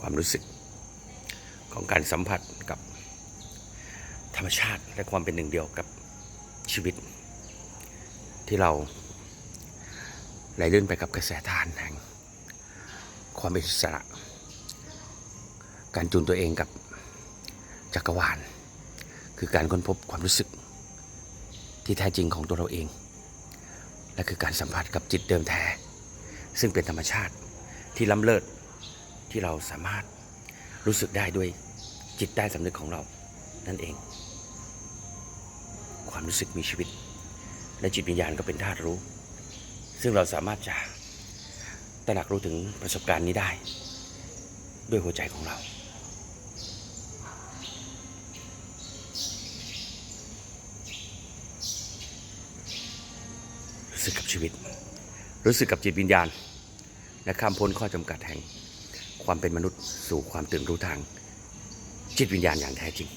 ความรู้สึกของการสัมผัสกับธรรมชาติและความเป็นหนึ่งเดียวกับชีวิต ที่เราไหลลื่นไปกับกระแสทานแห่งความเป็นอิสระ การจูนตัวเองกับจักรวาล คือการค้นพบความรู้สึกที่แท้จริงของตัวเราเอง และคือการสัมผัสกับจิตเดิมแท้ ซึ่งเป็นธรรมชาติที่ล้ำเลิศ ที่เราสามารถรู้สึกได้ด้วยจิตใต้สำนึกของเรา นั่นเอง ความรู้สึกมีชีวิต และจิตวิญญาณก็เป็นธาตุรู้ ซึ่งเราสามารถจะตระหนักรู้ถึงประสบการณ์นี้ได้ ด้วยหัวใจของเรา รู้สึกกับชีวิต รู้สึกกับจิตวิญญาณ และข้ามพ้นข้อจำกัดแห่ง ความเป็นมนุษย์สู่ความตื่นรู้ทาง จิตวิญญาณอย่างแท้จริง